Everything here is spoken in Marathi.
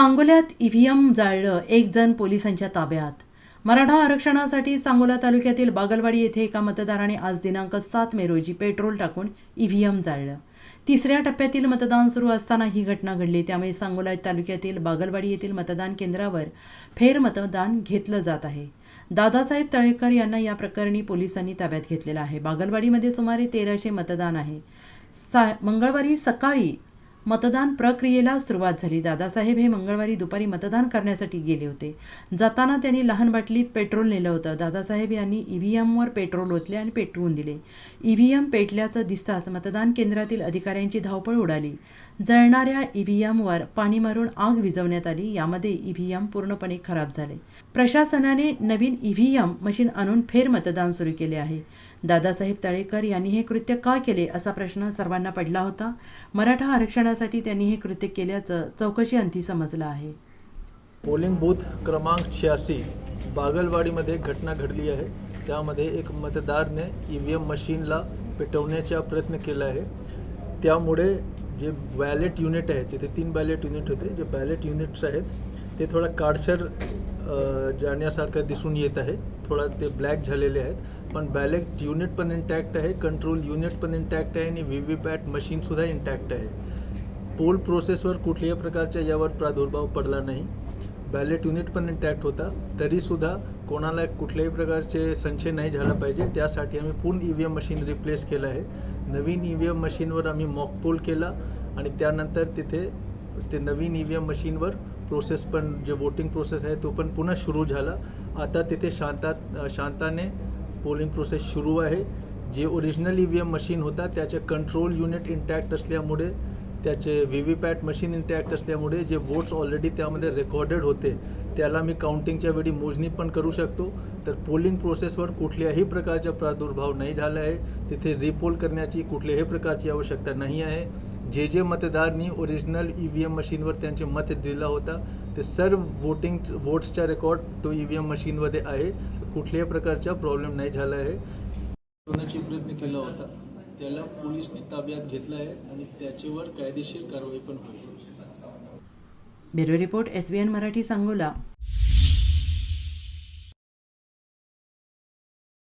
सांगोल्यात ईव्हीएम जाळलं एक जण पोलिसांच्या ताब्यात. मराठा आरक्षणासाठी सांगोला तालुक्यातील बागलवाडी येथे एका मतदाराने आज दिनांक सात मे रोजी पेट्रोल टाकून ईव्हीएम जाळलं. तिसऱ्या टप्प्यातील मतदान सुरू असताना ही घटना घडली. त्यामुळे सांगोला तालुक्यातील बागलवाडी येथील मतदान केंद्रावर फेरमतदान घेतलं जात आहे. दादासाहेब तळेकर यांना या प्रकरणी पोलिसांनी ताब्यात घेतलेलं आहे. बागलवाडीमध्ये सुमारे तेराशे मतदान आहे. सा मंगळवारी सकाळी मतदान प्रक्रियेला सुरुवात झाली. दादासाहेब हे मंगळवारी दुपारी मतदान करण्यासाठी गेले होते. जाताना त्यांनी लहान बाटलीत पेट्रोल नेलं होतं. दादासाहेब यांनी ईव्हीएमवर पेट्रोल ओतले आणि पेटवून दिले. ईव्हीएम पेटल्याचं दिसताच मतदान केंद्रातील अधिकाऱ्यांची धावपळ उडाली. जळणाऱ्या ईव्हीएमवर पाणी मारून आग विझवण्यात आली. यामध्ये ईव्हीएम पूर्णपणे खराब झाले. प्रशासनाने नवीन ईव्हीएम मशीन आणून फेर मतदान सुरू केले आहे. दादासाहेब तळेकर यांनी हे कृत्य का केले असा प्रश्न सर्वांना पडला होता. मराठा आरक्षण आरक्षणासाठी त्यांनी हे कृत्य केल्याचं चौकशी अंती समजलं आहे. पोलिंग बूथ क्रमांक छियासी बागलवाडीमध्ये घटना घडली आहे. त्यामध्ये एक मतदारने ई व्ही एम मशीनला पेटवण्याचा प्रयत्न केला आहे. त्यामुळे जे बॅलेट युनिट आहे तिथे तीन बॅलेट युनिट होते. जे बॅलेट युनिट्स आहेत ते थोडा काडसर जाण्यासारखं दिसून येत आहे. थोडा ते ब्लॅक झालेले आहेत. पण बॅलेट युनिट पण इंटॅक्ट आहे कंट्रोल युनिट पण इंटॅक्ट आहे आणि व्ही व्ही पॅट मशीनसुद्धा इंटॅक्ट आहे. पोल प्रोसेसवर कुठल्याही प्रकारच्या यावर प्रादुर्भाव पडला नाही. बॅलेट युनिट पण इंटॅक्ट होता. तरीसुद्धा कोणाला कुठल्याही प्रकारचे संशय नाही झाला पाहिजे. त्यासाठी आम्ही पूर्ण E V M machine replace केलं आहे. नवीन ई व्ही एम मशीनवर आम्ही मॉक पोल केला आणि त्यानंतर तिथे ते नवीन ई व्ही एम मशीनवर प्रोसेस पण जे वोटिंग प्रोसेस आहे तो पण पुन्हा सुरू झाला. आता तिथे शांतात शांताने पोलिंग प्रोसेस सुरू आहे. जे original E V M machine होता त्याचे कंट्रोल युनिट इंटॅक्ट असल्यामुळे त्याचे V V PAT machine intact असल्यामुळे जे वोट्स ऑलरेडी त्यामध्ये रेकॉर्डेड होते त्याला मी काउंटिंगच्या वेळी मोजणी पण करू शकतो. तर पोलिंग प्रोसेसवर कुठल्याही प्रकारचा प्रादुर्भाव नाही झाला आहे. तिथे रिपोल करण्याची कुठल्याही प्रकारची आवश्यकता नाही आहे. जे जे मतदारांनी ओरिजिनल ई व्ही एम मशीनवर त्यांचे मत दिला होता ते सर्व वोटिंग वोट्सचा रेकॉर्ड तो ई व्ही एम मशीनमध्ये आहे. कुठल्याही प्रकारचा प्रॉब्लेम नाही झाला आहे. प्रयत्न केला होता? त्याला पोलिसने ताब्यात घेतलं आहे आणि त्याच्यावर कायदेशीर कारवाई पण होईल. Bureau report S B N Marathi Sangola.